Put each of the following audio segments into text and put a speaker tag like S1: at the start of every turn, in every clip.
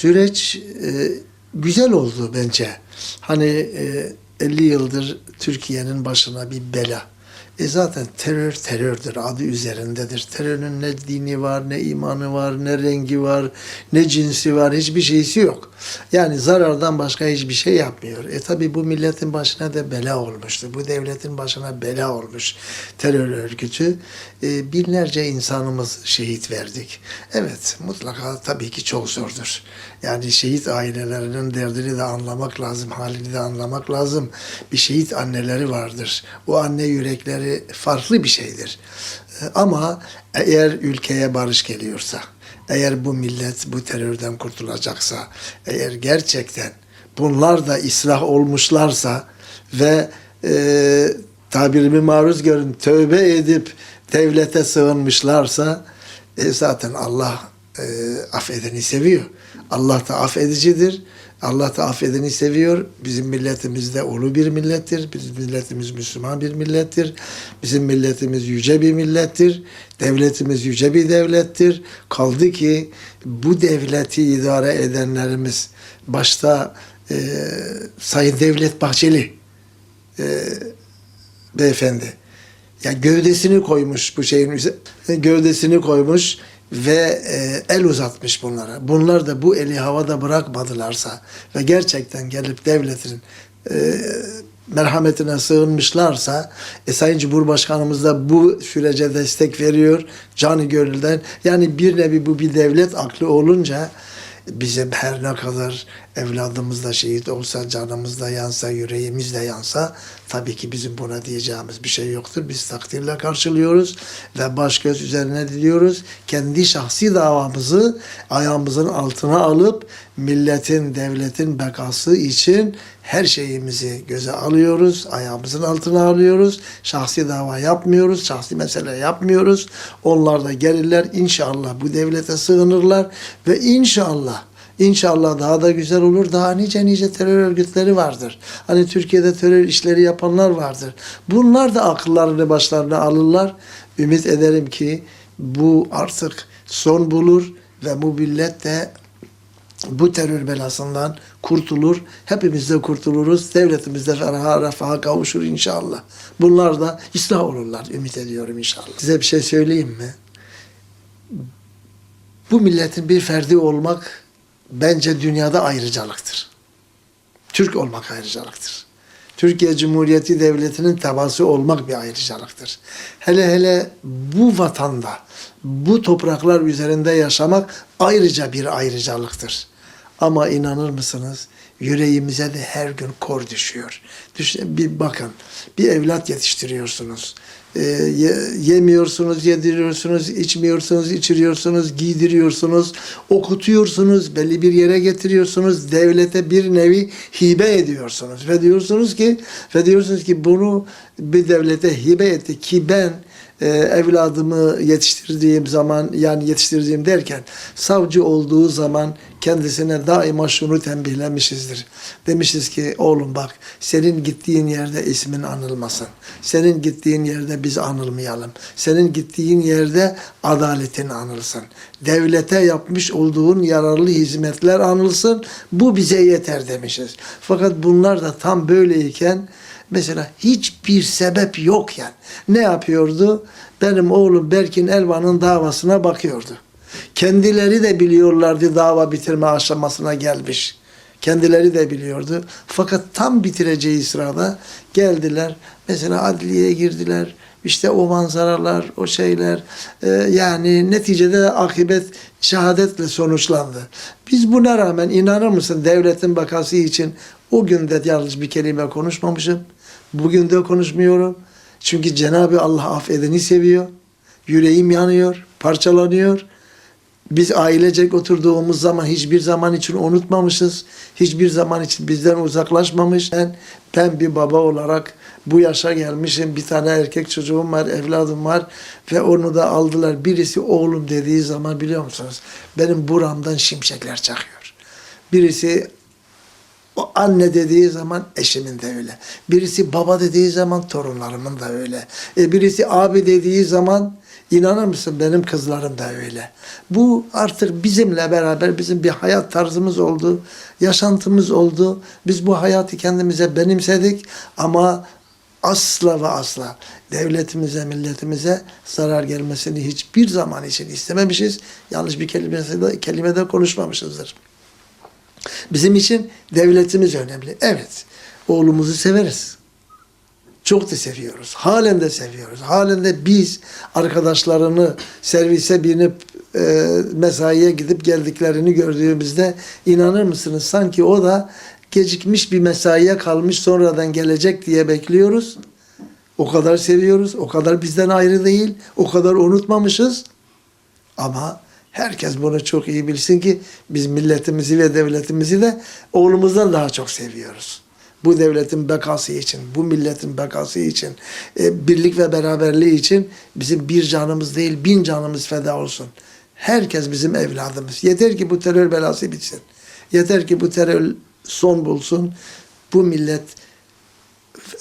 S1: Süreç e, güzel oldu bence. Hani e, 50 yıldır Türkiye'nin başına bir bela. E zaten terör terördür, adı üzerindedir. Terörün ne dini var, ne imanı var, ne rengi var, ne cinsi var, hiçbir şeysi yok. Yani zarardan başka hiçbir şey yapmıyor. E tabi bu milletin başına da bela olmuştu. Bu devletin başına bela olmuş terör örgütü. E, binlerce insanımız şehit verdik. Evet mutlaka tabii ki çok zordur. Yani şehit ailelerinin derdini de anlamak lazım, halini de anlamak lazım. Bir şehit anneleri vardır. O anne yürekleri farklı bir şeydir. E, Ama eğer ülkeye barış geliyorsa, eğer bu millet bu terörden kurtulacaksa, eğer gerçekten bunlar da ıslah olmuşlarsa ve e, tabirimi maruz görün tövbe edip devlete sığınmışlarsa e, zaten Allah e, affedeni seviyor. Allah da affedicidir. Allah da affedeni seviyor. Bizim milletimiz de ulu bir millettir. Bizim milletimiz Müslüman bir millettir. Bizim milletimiz yüce bir millettir. Devletimiz yüce bir devlettir. Kaldı ki bu devleti idare edenlerimiz başta e, Sayın Devlet Bahçeli e, beyefendi ya gövdesini koymuş bu şeyin gövdesini koymuş ve e, el uzatmış bunlara. Bunlar da bu eli havada bırakmadılarsa ve gerçekten gelip devletin e, merhametine sığınmışlarsa e, Sayın Cumhurbaşkanımız da bu sürece destek veriyor canı gönülden. Yani bir nevi bu bir devlet aklı olunca bizim her ne kadar evladımız da şehit olsa, canımız da yansa, yüreğimiz de yansa tabii ki bizim buna diyeceğimiz bir şey yoktur. Biz takdirle karşılıyoruz ve baş göz üzerine diliyoruz. Kendi şahsi davamızı ayağımızın altına alıp milletin, devletin bekası için her şeyimizi göze alıyoruz, ayağımızın altına alıyoruz. Şahsi dava yapmıyoruz, şahsi mesele yapmıyoruz. Onlar da gelirler inşallah bu devlete sığınırlar ve inşallah İnşallah daha da güzel olur. Daha nice nice terör örgütleri vardır. Hani Türkiye'de terör işleri yapanlar vardır. Bunlar da akıllarını başlarına alırlar. Ümit ederim ki bu artık son bulur ve bu millet de bu terör belasından kurtulur. Hepimiz de kurtuluruz. Devletimiz de feraha refaha kavuşur inşallah. Bunlar da ıslah olurlar. Ümit ediyorum inşallah. Size bir şey söyleyeyim mi? Bu milletin bir ferdi olmak bence dünyada ayrıcalıktır. Türk olmak ayrıcalıktır. Türkiye Cumhuriyeti Devleti'nin tebası olmak bir ayrıcalıktır. Hele hele bu vatanda, bu topraklar üzerinde yaşamak ayrıca bir ayrıcalıktır. Ama inanır mısınız? Yüreğimize de her gün kor düşüyor. Düşün, bir bakın, bir evlat yetiştiriyorsunuz. Ee, ye- yemiyorsunuz, yediriyorsunuz, içmiyorsunuz, içiriyorsunuz, giydiriyorsunuz, okutuyorsunuz, belli bir yere getiriyorsunuz, devlete bir nevi hibe ediyorsunuz ve diyorsunuz ki ve diyorsunuz ki bunu bir devlete hibe etti ki ben e, evladımı yetiştirdiğim zaman yani yetiştirdiğim derken savcı olduğu zaman kendisine daima şunu tembihlemişizdir. Demişiz ki oğlum bak senin gittiğin yerde ismin anılmasın. Senin gittiğin yerde biz anılmayalım. Senin gittiğin yerde adaletin anılsın. Devlete yapmış olduğun yararlı hizmetler anılsın. Bu bize yeter demişiz. Fakat bunlar da tam böyleyken Mesela hiçbir sebep yok yani. Ne yapıyordu? Benim oğlum Berkin Elvan'ın davasına bakıyordu. Kendileri de biliyorlardı dava bitirme aşamasına gelmiş. Kendileri de biliyordu. Fakat tam bitireceği sırada geldiler. Mesela adliyeye girdiler. İşte o manzaralar, o şeyler e, yani neticede akıbet şehadetle sonuçlandı. Biz buna rağmen inanır mısın devletin bakası için o gün de yalnız bir kelime konuşmamışım. Bugün de konuşmuyorum. Çünkü Cenab-ı Allah affedeni seviyor. Yüreğim yanıyor, parçalanıyor. Biz ailecek oturduğumuz zaman hiçbir zaman için unutmamışız. Hiçbir zaman için bizden uzaklaşmamış. Ben, ben bir baba olarak bu yaşa gelmişim. Bir tane erkek çocuğum var, evladım var ve onu da aldılar. Birisi oğlum dediği zaman biliyor musunuz? Benim buramdan şimşekler çakıyor. Birisi anne dediği zaman eşimin de öyle. Birisi baba dediği zaman torunlarımın da öyle. E birisi abi dediği zaman İnanır mısın benim kızlarım da öyle. Bu artık bizimle beraber bizim bir hayat tarzımız oldu, yaşantımız oldu. Biz bu hayatı kendimize benimsedik ama asla ve asla devletimize, milletimize zarar gelmesini hiçbir zaman için istememişiz. Yanlış bir kelimede, kelimede konuşmamışızdır. Bizim için devletimiz önemli. Evet, oğlumuzu severiz. Çok da seviyoruz. Halen de seviyoruz. Halen de biz arkadaşlarını servise binip e, mesaiye gidip geldiklerini gördüğümüzde inanır mısınız? Sanki o da gecikmiş bir mesaiye kalmış sonradan gelecek diye bekliyoruz. O kadar seviyoruz. O kadar bizden ayrı değil. O kadar unutmamışız. Ama herkes bunu çok iyi bilsin ki biz milletimizi ve devletimizi de oğlumuzdan daha çok seviyoruz. Bu devletin bekası için, bu milletin bekası için, e, birlik ve beraberliği için bizim bir canımız değil bin canımız feda olsun. Herkes bizim evladımız. Yeter ki bu terör belası bitsin. Yeter ki bu terör son bulsun. Bu millet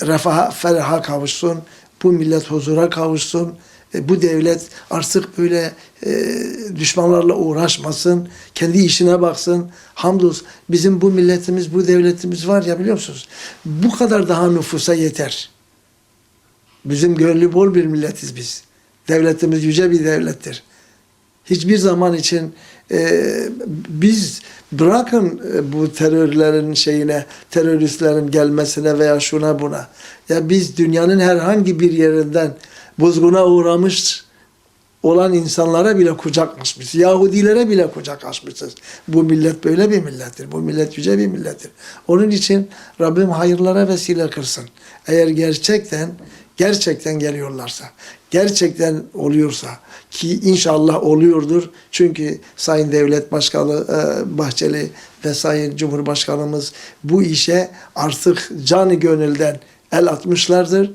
S1: refaha, feraha kavuşsun. Bu millet huzura kavuşsun. E, bu devlet artık böyle e, düşmanlarla uğraşmasın. Kendi işine baksın. Hamdolsun bizim bu milletimiz, bu devletimiz var ya biliyor musunuz? Bu kadar daha nüfusa yeter. Bizim gönlü bol bir milletiz biz. Devletimiz yüce bir devlettir. Hiçbir zaman için e, biz bırakın e, bu terörlerin şeyine, teröristlerin gelmesine veya şuna buna. Ya biz dünyanın herhangi bir yerinden bozguna uğramış olan insanlara bile kucak açmışız. Yahudilere bile kucak açmışız. Bu millet böyle bir millettir. Bu millet yüce bir millettir. Onun için Rabbim hayırlara vesile kırsın. Eğer gerçekten gerçekten geliyorlarsa, gerçekten oluyorsa ki inşallah oluyordur. Çünkü Sayın Devlet Başkanı e, Bahçeli ve Sayın Cumhurbaşkanımız bu işe artık canı gönülden el atmışlardır.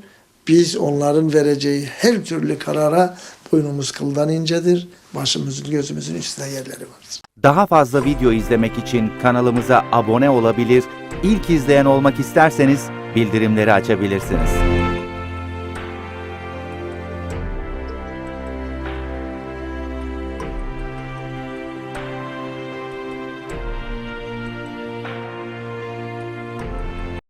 S1: Biz onların vereceği her türlü karara boynumuz kıldan incedir. Başımızın gözümüzün üstünde yerleri vardır.
S2: Daha fazla video izlemek için kanalımıza abone olabilir, ilk izleyen olmak isterseniz bildirimleri açabilirsiniz.